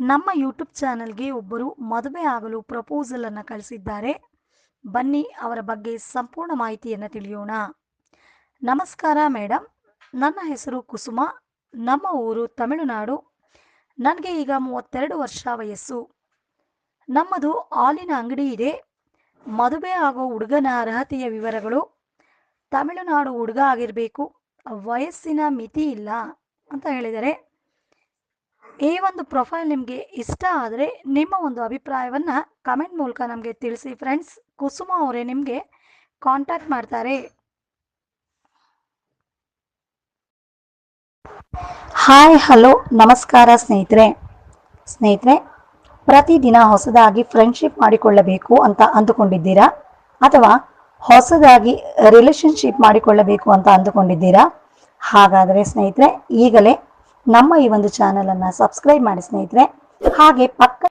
ನಮ್ಮ ಯೂಟ್ಯೂಬ್ ಚಾನೆಲ್ಗೆ ಒಬ್ಬರು ಮದುವೆ ಆಗಲು ಪ್ರಪೋಸಲ್ ಅನ್ನು ಕಳಿಸಿದ್ದಾರೆ. ಬನ್ನಿ, ಅವರ ಬಗ್ಗೆ ಸಂಪೂರ್ಣ ಮಾಹಿತಿಯನ್ನು ತಿಳಿಯೋಣ. ನಮಸ್ಕಾರ ಮೇಡಮ್ ನನ್ನ ಹೆಸರು ಕುಸುಮ. ನಮ್ಮ ಊರು ತಮಿಳುನಾಡು. ನನಗೆ ಈಗ ಮೂವತ್ತೆರಡು ವರ್ಷ ವಯಸ್ಸು. ನಮ್ಮದು ಹಾಲಿನ ಅಂಗಡಿ ಇದೆ. ಮದುವೆ ಆಗೋ ಹುಡುಗನ ಅರ್ಹತೆಯ ವಿವರಗಳು. ತಮಿಳುನಾಡು ಹುಡುಗ ಆಗಿರಬೇಕು. ವಯಸ್ಸಿನ ಮಿತಿ ಇಲ್ಲ ಅಂತ ಹೇಳಿದರೆ ಈ ಒಂದು ಪ್ರೊಫೈಲ್ ನಿಮಗೆ ಇಷ್ಟ ಆದರೆ ನಿಮ್ಮ ಒಂದು ಅಭಿಪ್ರಾಯವನ್ನು ಕಮೆಂಟ್ ಮೂಲಕ ನಮಗೆ ತಿಳಿಸಿ. ಫ್ರೆಂಡ್ಸ್, ಕುಸುಮ ಅವರೇ ನಿಮಗೆ ಕಾಂಟ್ಯಾಕ್ಟ್ ಮಾಡ್ತಾರೆ. ಹಾಯ್, ಹಲೋ, ನಮಸ್ಕಾರ ಸ್ನೇಹಿತರೆ. ಸ್ನೇಹಿತರೆ, ಪ್ರತಿದಿನ ಹೊಸದಾಗಿ ಫ್ರೆಂಡ್ಶಿಪ್ ಮಾಡಿಕೊಳ್ಳಬೇಕು ಅಂತ ಅಂದುಕೊಂಡಿದ್ದೀರಾ? ಅಥವಾ ಹೊಸದಾಗಿ ರಿಲೇಶನ್ಶಿಪ್ ಮಾಡಿಕೊಳ್ಳಬೇಕು ಅಂತ ಅಂದುಕೊಂಡಿದ್ದೀರಾ? ಹಾಗಾದರೆ ಸ್ನೇಹಿತರೆ, ಈಗಲೇ ನಮ್ಮ ಈ ಒಂದು ಚಾನಲನ್ನು ಸಬ್ಸ್ಕ್ರೈಬ್ ಮಾಡಿ ಸ್ನೇಹಿತರೆ. ಹಾಗೆ ಪಕ್ಕ